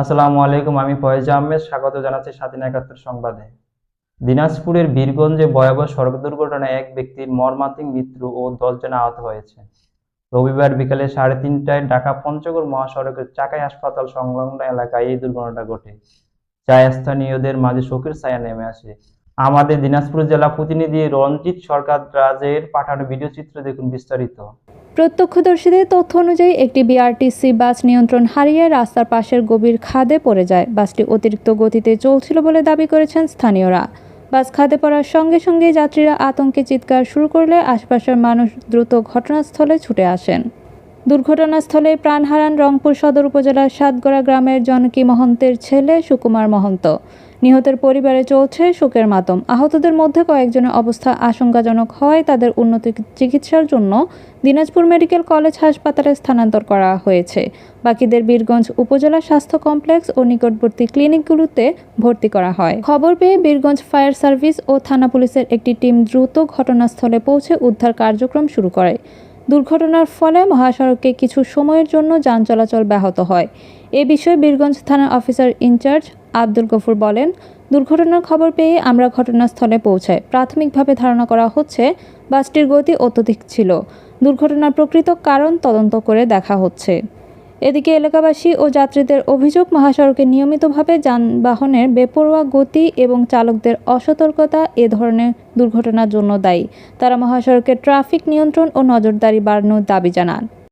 আসসালামু আলাইকুম, আমি ফয়েজ আহমেদ। স্বাগত জানাচ্ছি স্বাধীন একাত্তর সংবাদে। দিনাজপুরের বীরগঞ্জে ভয়াবহ সড়ক দুর্ঘটনায় এক ব্যক্তির মর্মান্তিক মৃত্যু ও দশজন আহত হয়েছে। রবিবার বিকালে সাড়ে তিনটায় ঢাকা পঞ্চগড় মহাসড়কের চাকাই হাসপাতাল সংলগ্ন এলাকায় এই দুর্ঘটনা ঘটে। যা স্থানীয়দের মাঝে শোকের ছায়া নেমে আসে। আমাদের দিনাজপুর জেলা প্রতিনিধি রঞ্জিত সরকার রাজের পাঠানো ভিডিও চিত্র দেখুন বিস্তারিত। প্রত্যক্ষদর্শীদের তথ্য অনুযায়ী একটি বিআরটিসি বাস নিয়ন্ত্রণ হারিয়ে রাস্তার পাশের গভীর খাদে পড়ে যায়। বাসটি অতিরিক্ত গতিতে চলছিল বলে দাবি করেছেন স্থানীয়রা। বাস খাদে পড়ার সঙ্গে সঙ্গে যাত্রীরা আতঙ্কে চিৎকার শুরু করলে আশপাশের মানুষ দ্রুত ঘটনাস্থলে ছুটে আসেন। দুর্ঘটনাস্থলে প্রাণ হারান রংপুর সদর উপজেলার সাতগড়া গ্রামের জনকী মহন্তের ছেলে সুকুমার মহন্ত। নিহতের পরিবারে চলছে শোকের মাতম। আহতদের মধ্যে কয়েকজনের অবস্থা আশঙ্কাজনক হওয়ায় তাদের উন্নত চিকিৎসার জন্য দিনাজপুর মেডিকেল কলেজ হাসপাতালে স্থানান্তর করা হয়েছে। বাকিদের বীরগঞ্জ উপজেলা স্বাস্থ্য কমপ্লেক্স ও নিকটবর্তী ক্লিনিকগুলোতে ভর্তি করা হয়। খবর পেয়ে বীরগঞ্জ ফায়ার সার্ভিস ও থানা পুলিশের একটি টিম দ্রুত ঘটনাস্থলে পৌঁছে উদ্ধার কার্যক্রম শুরু করে। দুর্ঘটনার ফলে মহাসড়কে কিছু সময়ের জন্য যান চলাচল ব্যাহত হয়। এ বিষয়ে বীরগঞ্জ থানার অফিসার ইনচার্জ আব্দুল গফুর বলেন, দুর্ঘটনার খবর পেয়ে আমরা ঘটনাস্থলে পৌঁছাই। প্রাথমিকভাবে ধারণা করা হচ্ছে, বাসটির গতি অত্যধিক ছিল। দুর্ঘটনার প্রকৃত কারণ তদন্ত করে দেখা হচ্ছে। এদিকে এলাকাবাসী ও যাত্রীদের অভিযোগ, মহাসড়কে নিয়মিতভাবে যানবাহনের বেপরোয়া গতি এবং চালকদের অসতর্কতা এ ধরনের দুর্ঘটনার জন্য দায়ী। তারা মহাসড়কে ট্রাফিক নিয়ন্ত্রণ ও নজরদারি বাড়ানোর দাবি জানান।